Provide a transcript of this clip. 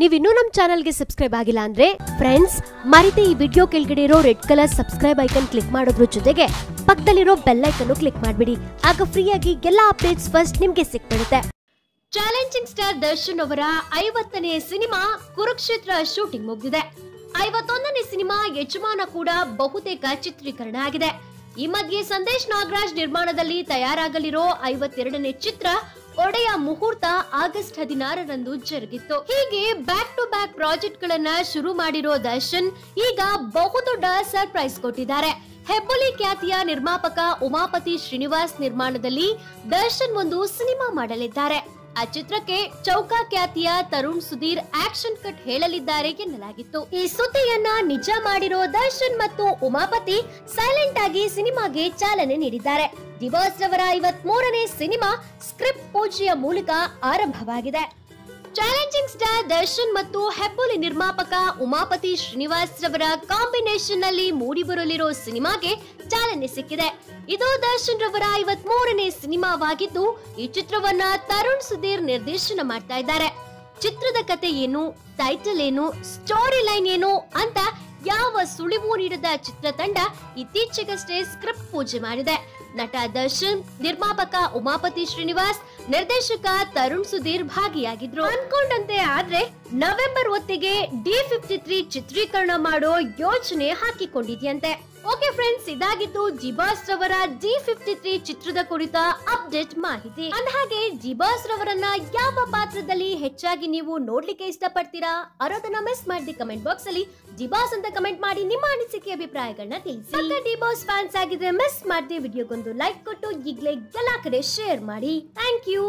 ನೀವಿನ್ನೂ ನಮ್ಮ ಚಾನಲ್ಗೆ ಸಬ್ಸ್ಕ್ರೈಬ್ ಆಗಿಲ್ಲ ಅಂದ್ರೆ ಫ್ರೆಂಡ್ಸ್ ಮರಿತೆ ಈ ವಿಡಿಯೋ ಕೆಳಗಡೆ ಇರೋ red colour subscribe icon click ಮಾಡೋದ್ರ ಜೊತೆಗೆ ಪಕ್ಕದಲ್ಲಿರೋ ಬೆಲ್ ಐಕನ್ ಕ್ಲಿಕ್ ಮಾಡ್ಬಿಡಿ. ಆಗ ಫ್ರೀಯಾಗಿ ಎಲ್ಲಾ ಅಪ್ಡೇಟ್ಸ್ ಫಸ್ಟ್ ನಿಮ್ಗೆ ಸಿಕ್ಬಿಡುತ್ತೆ. ಚಾಲೆಂಜಿಂಗ್ ಸ್ಟಾರ್ ದರ್ಶನ್ ಅವರ ಐವತ್ತನೇ ಸಿನಿಮಾ ಕುರುಕ್ಷೇತ್ರ ಶೂಟಿಂಗ್ ಮುಗಿದಿದೆ. ಐವತ್ತೊಂದನೇ ಸಿನಿಮಾ ಯಜಮಾನ ಕೂಡ ಬಹುತೇಕ ಚಿತ್ರೀಕರಣ ಆಗಿದೆ. ಈ ಮಧ್ಯೆ ಸಂದೇಶ್ ನಾಗರಾಜ್ ನಿರ್ಮಾಣದಲ್ಲಿ ತಯಾರಾಗಲಿರೋ ಐವತ್ತೆರಡನೇ ಚಿತ್ರ ಒಡೆಯ ಮುಹೂರ್ತ ಆಗಸ್ಟ್ ಹದಿನಾರರಂದು ಜರುಗಿತ್ತು. ಹೀಗೆ ಬ್ಯಾಕ್ ಟು ಬ್ಯಾಕ್ ಪ್ರಾಜೆಕ್ಟ್ ಗಳನ್ನ ಶುರು ಮಾಡಿರೋ ದರ್ಶನ್ ಈಗ ಬಹುದೊಡ್ಡ ಸರ್ಪ್ರೈಸ್ ಕೊಟ್ಟಿದ್ದಾರೆ. ಹೆಬ್ಬುಲಿ ಖ್ಯಾತಿಯ ನಿರ್ಮಾಪಕ ಉಮಾಪತಿ ಶ್ರೀನಿವಾಸ್ ನಿರ್ಮಾಣದಲ್ಲಿ ದರ್ಶನ್ ಒಂದು ಸಿನಿಮಾ ಮಾಡಲಿದ್ದಾರೆ. ಆ ಚಿತ್ರಕ್ಕೆ ಚೌಕಾ ಖ್ಯಾತಿಯ ತರುಣ್ ಸುಧೀರ್ ಆಕ್ಷನ್ ಕಟ್ ಹೇಳಲಿದ್ದಾರೆ ಎನ್ನಲಾಗಿತ್ತು. ಈ ಸುದ್ದಿಯನ್ನ ನಿಜ ಮಾಡಿರೋ ದರ್ಶನ್ ಮತ್ತು ಉಮಾಪತಿ ಸೈಲೆಂಟ್ ಆಗಿ ಸಿನಿಮಾಗೆ ಚಾಲನೆ ನೀಡಿದ್ದಾರೆ. ದಿವಾಸ್ ರವರ ಐವತ್ ಮೂರನೇ ಸಿನಿಮಾ ಸ್ಕ್ರಿಪ್ಟ್ ಪೂಜೆಯ ಮೂಲಕ ಆರಂಭವಾಗಿದೆ. ಚಾಲೆಂಜಿಂಗ್ ಸ್ಟಾರ್ ದರ್ಶನ್ ಮತ್ತು ಹೆಬ್ಬುಲಿ ನಿರ್ಮಾಪಕ ಉಮಾಪತಿ ಶ್ರೀನಿವಾಸ್ ರವರ ಕಾಂಬಿನೇಷನ್ನಲ್ಲಿ ಮೂಡಿಬರಲಿರೋ ಸಿನಿಮಾಗೆ ಚಾಲನೆ ಸಿಕ್ಕಿದೆ. ಇದು ದರ್ಶನ್ ರವರ ಐವತ್ ಮೂರನೇ ಸಿನಿಮಾವಾಗಿದ್ದು, ಈ ಚಿತ್ರವನ್ನ ತರುಣ್ ಸುಧೀರ್ ನಿರ್ದೇಶನ ಮಾಡ್ತಾ ಇದ್ದಾರೆ. ಚಿತ್ರದ ಕತೆ ಏನು ಟೈಟಲ್ ಏನು ಸ್ಟೋರಿ ಲೈನ್ ಏನು ಅಂತ ಯಾವ ಸುಳಿವು ನೀಡದ ಚಿತ್ರತಂಡ ಇತ್ತೀಚೆಗಷ್ಟೇ ಸ್ಕ್ರಿಪ್ಟ್ ಪೂಜೆ ಮಾಡಿದೆ. ನಟ ದರ್ಶನ್, ನಿರ್ಮಾಪಕ ಉಮಾಪತಿ ಶ್ರೀನಿವಾಸ್, ನಿರ್ದೇಶಕ ತರುಣ್ ಸುಧೀರ್ ಭಾಗಿಯಾಗಿದ್ರು. ಅನ್ಕೊಂಡಂತೆ ಆದ್ರೆ ನವೆಂಬರ್ ಹೊತ್ತಿಗೆ ಡಿ ಫಿಫ್ಟಿ ತ್ರೀ ಚಿತ್ರೀಕರಣ ಮಾಡೋ ಯೋಜನೆ ಹಾಕಿಕೊಂಡಿದ್ಯಂತೆ. ಓಕೆ ಫ್ರೆಂಡ್ಸ್ ಇದಾಗಿತ್ತು ಜಿಬಾಸ್ ರವರ ಜಿ ಫಿಫ್ಟಿ ತ್ರೀ ಚಿತ್ರದ ಕುರಿತ ಅಪ್ಡೇಟ್ ಮಾಹಿತಿ. ಅಂದಹಾಗೆ, ಜಿಬಾಸ್ ರವರನ್ನ ಯಾವ ಪಾತ್ರದಲ್ಲಿ ಹೆಚ್ಚಾಗಿ ನೀವು ನೋಡ್ಲಿಕ್ಕೆ ಇಷ್ಟಪಡ್ತೀರಾ? ಅರೋದನ್ನ ಮಿಸ್ ಮಾಡಿ ಕಮೆಂಟ್ ಬಾಕ್ಸ್ ಅಲ್ಲಿ ಜಿಬಾಸ್ ಅಂತ ಕಮೆಂಟ್ ಮಾಡಿ ನಿಮ್ಮ ಅನಿಸಿಕೆ ಅಭಿಪ್ರಾಯಗಳನ್ನ ತಿಳಿಸಿ. ಡಿಬಾಸ್ ಫ್ಯಾನ್ಸ್ ಆಗಿದ್ರೆ ಮಿಸ್ ಮಾಡದೆ ವಿಡಿಯೋಗೊಂದು ಲೈಕ್ ಕೊಟ್ಟು ಈಗಲೇ ಎಲ್ಲಾ ಕಡೆ ಶೇರ್ ಮಾಡಿ. Thank you